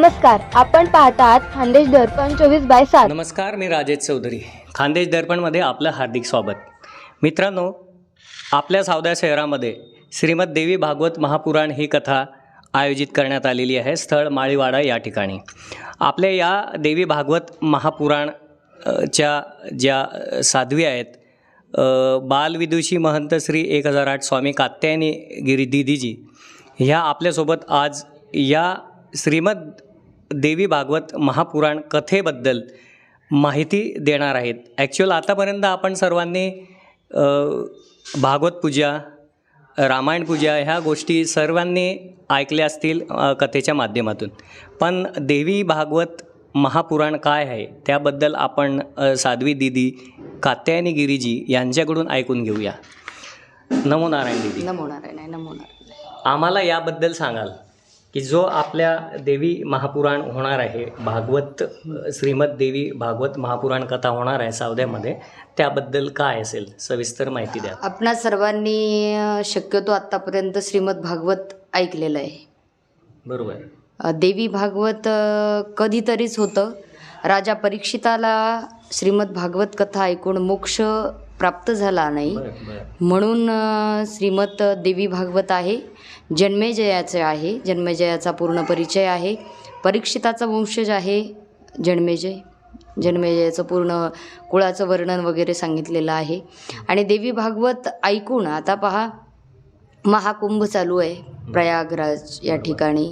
नमस्कार आपण पाहतात खानदेश दर्पण चोवीस बाय सात. नमस्कार मी राजेश चौधरी. खानदेश दर्पणमध्ये आपलं हार्दिक स्वागत. मित्रांनो आपल्या सावदा शहरामध्ये श्रीमद देवी भागवत महापुराण ही कथा आयोजित करण्यात आलेली आहे स्थळ माळीवाडा या ठिकाणी. आपल्या या देवी भागवत महापुराण च्या ज्या साध्वी आहेत बालविदुषी महंत श्री एक हजार आठ स्वामी कात्यायनी गिरी दिदीजी ह्या आपल्यासोबत आज या श्रीमद देवी भागवत महापुराण कथेबद्दल माहिती देणार आहेत. ॲक्च्युअल आतापर्यंत आपण सर्वांनी भागवत पूजा रामायण पूजा ह्या गोष्टी सर्वांनी ऐकल्या असतील कथेच्या माध्यमातून. पण देवी भागवत महापुराण काय आहे त्याबद्दल आपण साध्वी दिदी कात्यायनी गिरीजी यांच्याकडून ऐकून घेऊया. नमो नारायण दिदी. नमो नारायण नमो नारायण. आम्हाला याबद्दल सांगाल. की जो आपल्या देवी महापुराण होणार आहे भागवत श्रीमद देवी भागवत महापुराण कथा होणार आहे सावद्यामध्ये त्याबद्दल काय असेल? सविस्तर माहिती द्या. आपणा सर्वांनी शक्यतो आत्तापर्यंत श्रीमद भागवत ऐकलेलं आहे. बरोबर. देवी भागवत कधीतरीच होतं. राजा परीक्षिताला श्रीमद भागवत कथा ऐकून मोक्ष प्राप्त झाला नाही. म्हणून अ, श्रीमद देवी भागवत आहे. जन्मेजयाचे आहे. जन्मेजयाचा पूर्ण परिचय आहे. परीक्षिताचा वंशज आहे जन्मेजय. जन्मेजयाचं पूर्ण कुळाचं वर्णन वगैरे सांगितलेलं आहे. आणि देवी भागवत ऐकून आता पहा महाकुंभ चालू आहे. प्रयागराज या ठिकाणी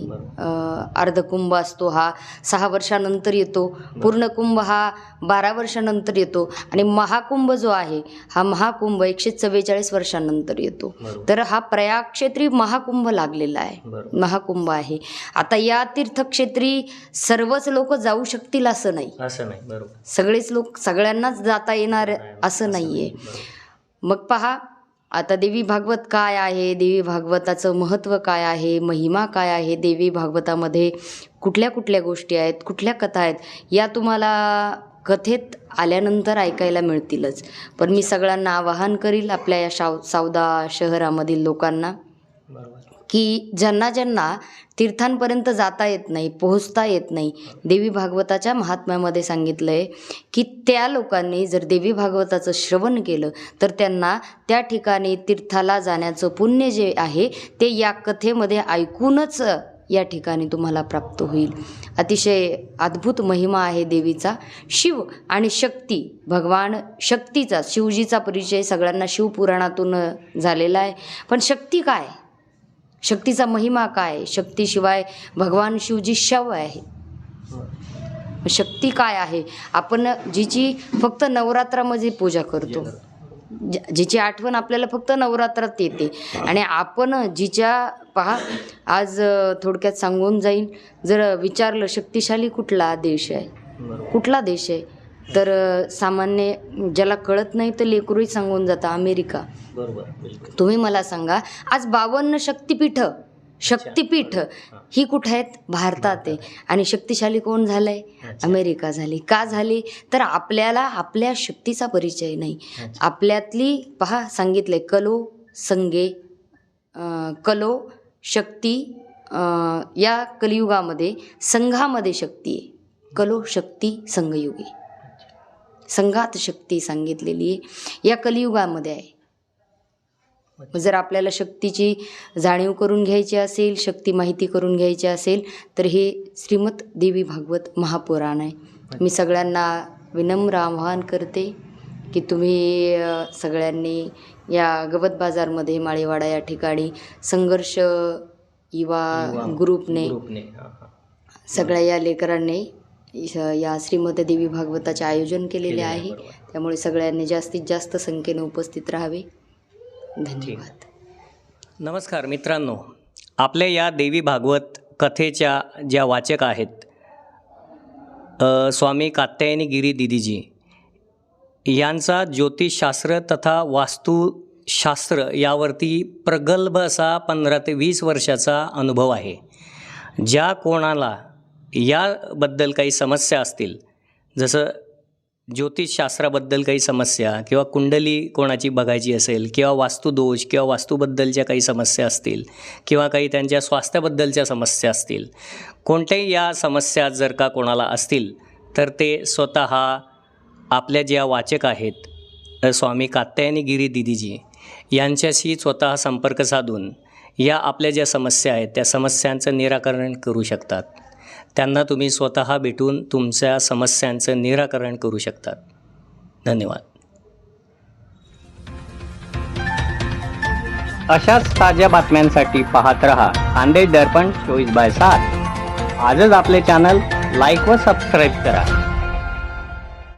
अर्धकुंभ असतो हा. सहा वर्षानंतर येतो. पूर्ण कुंभ हा बारा वर्षानंतर येतो. आणि महाकुंभ जो आहे हा महाकुंभ एकशे चव्वेचाळीस वर्षानंतर येतो. तर हा प्रयाग क्षेत्री महाकुंभ लागलेला आहे. महाकुंभ आहे. आता या तीर्थक्षेत्री सर्वच लोक जाऊ शकतील असं नाही. असं नाही. बरोबर. सगळेच लोक सगळ्यांनाच जाता येणार असं नाही. आहे मग पहा आता देवी भागवत काय आहे? देवी भागवताचं महत्त्व काय आहे? महिमा काय आहे? देवी भागवतामध्ये कुठल्या कुठल्या गोष्टी आहेत? कुठल्या कथा आहेत? या तुम्हाला कथेत आल्यानंतर ऐकायला मिळतीलच. पण मी सगळ्यांना आवाहन करील आपल्या या शाव सावदा शहरामधील लोकांना की ज्यांना ज्यांना तीर्थांपर्यंत जाता येत नाही पोहोचता येत नाही देवी भागवताच्या महात्म्यामध्ये सांगितलं आहे की त्या लोकांनी जर देवी भागवताचं श्रवण केलं तर त्यांना त्या ठिकाणी तीर्थाला जाण्याचं पुण्य जे आहे ते या कथेमध्ये ऐकूनच या ठिकाणी तुम्हाला प्राप्त होईल. अतिशय अद्भुत महिमा आहे देवीचा. शिव आणि शक्ती भगवान शक्तीचा शिवजीचा परिचय सगळ्यांना शिवपुराणातून झालेला आहे. पण शक्ती काय? शक्तीचा महिमा काय? शक्तीशिवाय भगवान शिवजी शव आहे. शक्ती काय आहे? आपण जिची फक्त नवरात्रामध्ये पूजा करतो. जिची आठवण आपल्याला फक्त नवरात्रात येते. आणि आपण जिच्या पहा आज थोडक्यात सांगून जाईन. जर विचारलं शक्तिशाली कुठला देश आहे? कुठला देश आहे? तर सामान्य ज्याला कळत नाही तर लेकरूही सांगून जातं अमेरिका. बरोबर तुम्ही मला सांगा आज बावन्न शक्तिपीठ शक्तिपीठ ही. कुठे आहेत? भारतात आहे. आणि शक्तिशाली कोण झालंय? अमेरिका झाली. का झाली? तर आपल्याला आपल्या शक्तीचा परिचय नाही. आपल्यातली पहा सांगितलंय कलो संगे कलो शक्ती या कलियुगामध्ये संघामध्ये शक्ती आहे. कलो शक्ती संघयुगे. संघात शक्ती सांगितलेली आहे. या कलियुगामध्ये आहे. जर आपल्याला शक्तीची जाणीव करून घ्यायची असेल शक्ती माहिती करून घ्यायची असेल तर हे श्रीमद देवी भागवत महापुराण आहे. मी सगळ्यांना विनम्र आवाहन करते की तुम्ही सगळ्यांनी या गवत बाजारमध्ये माळेवाडा या ठिकाणी संघर्ष युवा ग्रुपने सगळ्या या लेकरांनी या श्रीमद देवी भागवताचे आयोजन केलेले आहे त्यामुळे सगळ्यांनी जास्तीत जास्त संख्येने उपस्थित राहावे. धन्यवाद. नमस्कार मित्रांनो. आपल्या या देवी भागवत कथेच्या ज्या वाचक आहेत स्वामी कात्यायनी गिरी दिदीजी यांचा ज्योतिषशास्त्र तथा वास्तुशास्त्र यावरती प्रगल्भ असा पंधरा ते वीस वर्षाचा अनुभव आहे. ज्या कोणाला याबद्दल काही समस्या असतील. जसं ज्योतिषशास्त्राबद्दल काही समस्या किंवा कुंडली कोणाची बघायची असेल किंवा वास्तुदोष किंवा वास्तूबद्दलच्या काही समस्या असतील किंवा काही त्यांच्या स्वास्थ्याबद्दलच्या समस्या असतील. कोणत्याही या समस्या जर का कोणाला असतील तर ते स्वतः आपल्या ज्या वाचक आहेत स्वामी कात्यायनी गिरी दिदीजी यांच्याशी स्वतः संपर्क साधून या आपल्या ज्या समस्या आहेत त्या समस्यांचं निराकरण करू शकतात. त्यांना तुम्ही स्वतः भेटून तुमच्या समस्यांचं निराकरण करू शकतात. धन्यवाद. अशाच ताज्या बातम्यांसाठी पाहत रहा खानदेश दर्पण चोवीस बाय सात. आजच आपले चॅनल लाईक व सबस्क्राईब करा.